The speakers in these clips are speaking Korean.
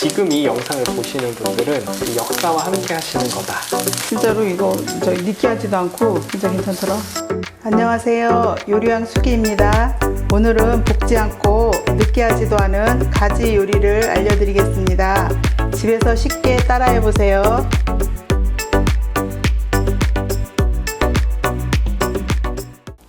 지금 이 영상을 보시는 분들은 이 역사와 함께 하시는 거다. 진짜로 이거 저 느끼하지도 않고 진짜 괜찮더라. 안녕하세요. 요리왕 수기입니다. 오늘은 볶지 않고 느끼하지도 않은 가지 요리를 알려드리겠습니다. 집에서 쉽게 따라해 보세요.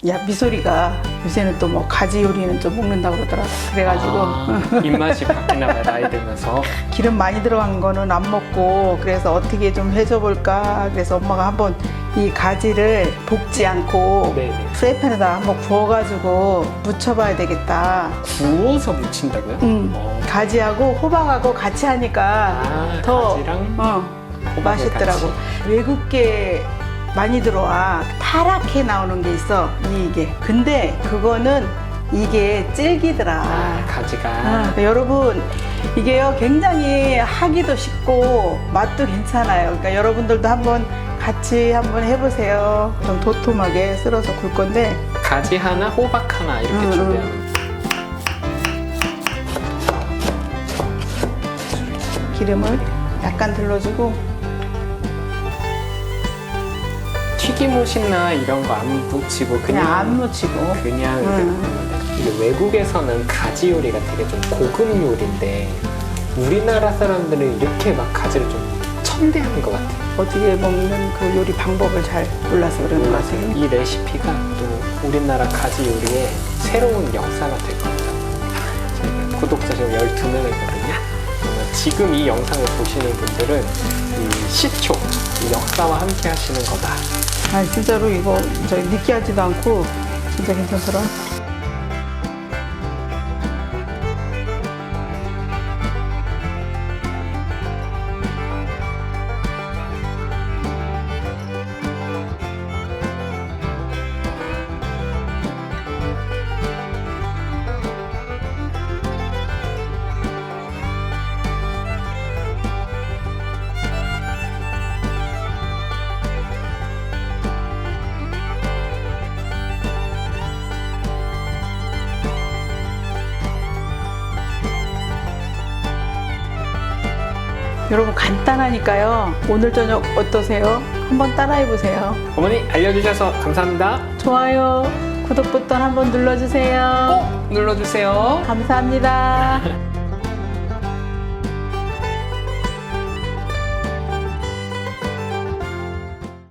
야 미소리가 요새는 또 뭐 가지 요리는 좀 먹는다 그러더라. 그래가지고 아, 입맛이 바뀌나 봐요, 나이 들면서. 기름 많이 들어간 거는 안 먹고 그래서 어떻게 좀 해줘 볼까 그래서 엄마가 한번 이 가지를 볶지 않고 네네. 프라이팬에다 한번 구워가지고 무쳐봐야 되겠다. 구워서 무친다고요? 음, 어. 가지하고 호박하고 같이 하니까 아, 더 가지랑 어, 호박을 맛있더라고. 같이. 외국계 많이 들어와 파랗게 나오는 게 있어 이게. 근데 그거는 이게 질기더라. 아, 가지가. 아, 여러분 이게요 굉장히 하기도 쉽고 맛도 괜찮아요. 그러니까 여러분들도 한번 같이 한번 해보세요. 좀 도톰하게 썰어서 굴 건데 가지 하나, 호박 하나 이렇게 음, 준비하는. 기름을 약간 들러주고 튀김옷이나 이런 거 안 묻히고 그냥 그냥 안 묻히고 그냥 음. 이게 외국에서는 가지 요리가 되게 좀 고급 요리인데 우리나라 사람들은 이렇게 막 가지를 좀 천대하는 것 같아요. 어떻게 먹는 그 요리 방법을 잘 몰라서 그러는 것 같아요. 이 레시피가 또 우리나라 가지 요리의 새로운 역사가 될 겁니다. 저희가 구독자 지금 12명이거든요. 지금 이 영상을 보시는 분들은 이 시초, 이 역사와 함께 하시는 거다. 아 진짜로 이거 저 느끼하지도 않고 진짜 괜찮더라. 여러분 간단하니까요. 오늘 저녁 어떠세요? 한번 따라해 보세요. 어머니 알려주셔서 감사합니다. 좋아요, 구독 버튼 한번 눌러주세요. 꼭 눌러주세요. 감사합니다.